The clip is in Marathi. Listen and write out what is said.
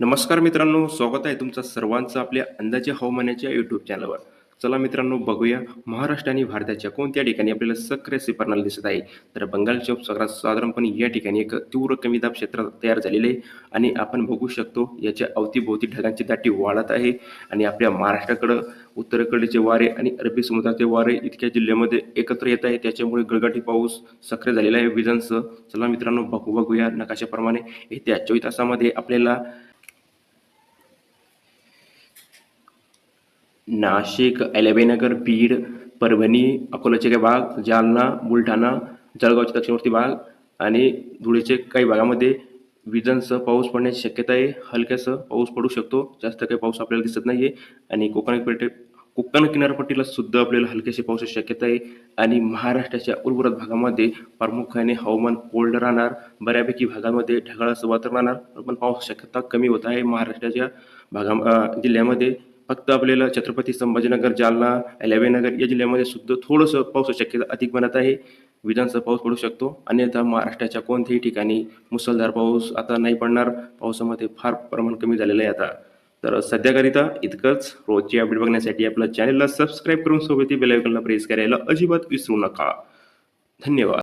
नमस्कार मित्रांनो स्वागत आहे तुमचं सर्वांचं आपल्या अंदाजे हवामानाच्या यूट्यूब चॅनलवर चला मित्रांनो बघूया महाराष्ट्र आणि भारताच्या कोणत्या ठिकाणी आपल्याला सक्रिय सिपरणाला दिसत आहे. तर बंगालच्या उपसागरात साधारणपणे या ठिकाणी एक तीव्र कमी दाब क्षेत्र तयार झालेले आहे. आणि आपण बघू शकतो याच्या अवतीभोवती ढगांची दाटी वाढत आहे. आणि आपल्या महाराष्ट्राकडं उत्तरेकडचे वारे आणि अरबी समुद्राचे वारे इतक्या जिल्ह्यामध्ये एकत्र येत आहे. त्याच्यामुळे गळगाठी पाऊस सक्रिय झालेला आहे विजांसह. चला मित्रांनो बघू बघूया नकाशाप्रमाणे येत्या चोवीस तासामध्ये आपल्याला नाशिक अलेबेनगर बीड परभणी अकोल्याचे काही भाग जालना बुलढाणा जळगावचे दक्षिणवर्ती भाग आणि धुळेचे काही भागामध्ये विजांसह पाऊस पडण्याची शक्यता आहे. हलक्यासह पाऊस पडू शकतो. जास्त काही पाऊस आपल्याला दिसत नाही आहे आणि कोकण पेटे कोकण किनारपट्टीला सुद्धा आपल्याला हलक्याशी पावसाची शक्यता आहे आणि महाराष्ट्राच्या उर्वरित भागामध्ये प्रामुख्याने हवामान कोल्ड राहणार. बऱ्यापैकी भागामध्ये ढगाळाचं वातावरण राहणार. पण पाऊस शक्यता कमी होत आहे. महाराष्ट्राच्या भागा जिल्ह्यामध्ये फक्त आपल्याला छत्रपती संभाजीनगर जालना अलेवेनगर या जिल्ह्यामध्ये सुद्धा थोडंसं पावसाची शक्यता अधिक बनत आहे. विजांचा पाऊस पडू शकतो. अन्यथा महाराष्ट्राच्या कोणत्याही ठिकाणी मुसळधार पाऊस आता नाही पडणार. पावसामध्ये फार प्रमाण कमी झालेलं आहे आता. तर सध्याकरिता इतकंच. रोजची अपडेट बघण्यासाठी आपल्या चॅनलला सबस्क्राईब करून सोबत बेल प्रेस करायला अजिबात विसरू नका. धन्यवाद.